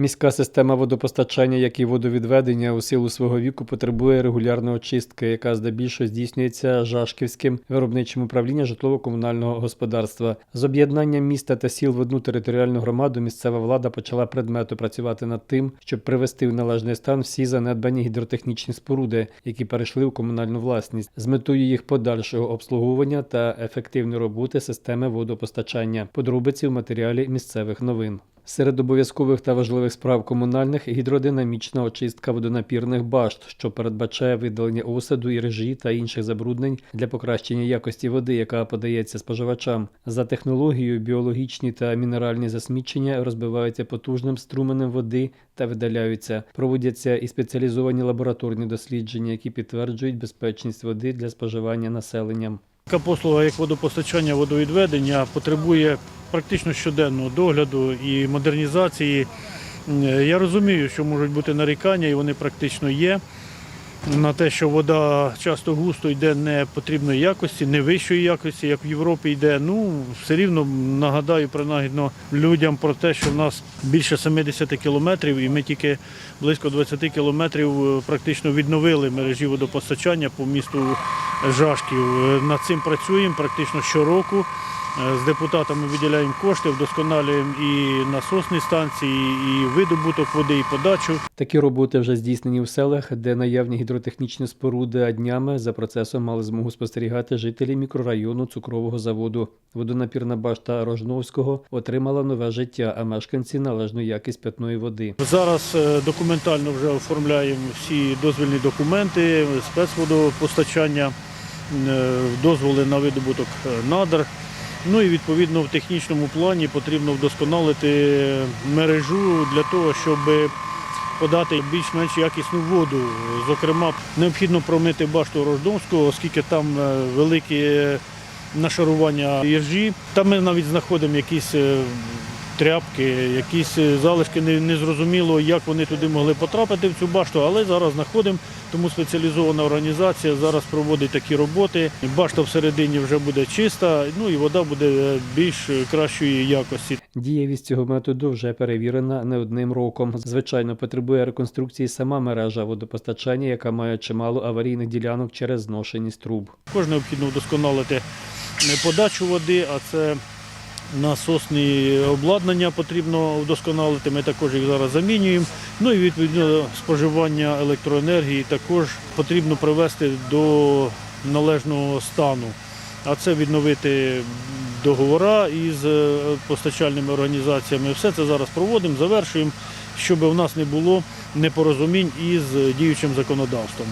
Міська система водопостачання, як і водовідведення, у силу свого віку потребує регулярної очистки, яка здебільшого здійснюється Жашківським виробничим управлінням житлово-комунального господарства. З об'єднанням міста та сіл в одну територіальну громаду місцева влада почала предмету працювати над тим, щоб привести в належний стан всі занедбані гідротехнічні споруди, які перейшли у комунальну власність, з метою їх подальшого обслуговування та ефективної роботи системи водопостачання. Подробиці в матеріалі місцевих новин. Серед обов'язкових та важливих справ комунальних гідродинамічна очистка водонапірних башт, що передбачає видалення осаду і режі та інших забруднень для покращення якості води, яка подається споживачам. За технологією біологічні та мінеральні засмічення розбиваються потужним струменем води та видаляються. Проводяться і спеціалізовані лабораторні дослідження, які підтверджують безпечність води для споживання населенням. Така послуга, як водопостачання, водовідведення, потребує практично щоденного догляду і модернізації. Я розумію, що можуть бути нарікання, і вони практично є. На те, що вода часто густо йде не потрібної якості, не вищої якості, як в Європі йде. Ну, все рівно нагадаю принагідно людям про те, що в нас більше 70 кілометрів, і ми тільки близько 20 кілометрів е, практично відновили мережі водопостачання по місту Жашків. Е, Над цим працюємо практично щороку. Е, З депутатами виділяємо кошти, вдосконалюємо і насосні станції, і видобуток води, і подачу. Такі роботи вже здійснені в селах, де наявні гідротехнічні споруди, а днями за процесом мали змогу спостерігати жителі мікрорайону цукрового заводу. Водонапірна башта Рожновського отримала нове життя, а мешканці належну якість питної води. Зараз е, документально вже оформляємо всі дозвільні документи, спецводопостачання, е, дозволи на видобуток надр. Ну і відповідно в технічному плані потрібно вдосконалити мережу для того, щоб подати більш-менш якісну воду. Зокрема, необхідно промити башту Рождомського, оскільки там е, великі нашарування іржі. Там ми навіть знаходимо якісь е, тряпки, якісь е, залишки не, незрозуміло, як вони туди могли потрапити в цю башту, але зараз знаходимо, тому спеціалізована організація зараз проводить такі роботи. Башта всередині вже буде чиста, ну і вода буде е, більш кращої якості. Дієвість цього методу вже перевірена не одним роком. Звичайно, потребує реконструкції сама мережа водопостачання, яка має чимало аварійних ділянок через зношеність труб. Також необхідно вдосконалити подачу води, а це насосні обладнання потрібно вдосконалити. Ми також їх зараз замінюємо. Ну і відповідно споживання електроенергії також потрібно привести до належного стану. А це відновити договори із е, постачальними організаціями. Все це зараз проводимо, завершуємо, щоб у нас не було непорозумінь із діючим законодавством.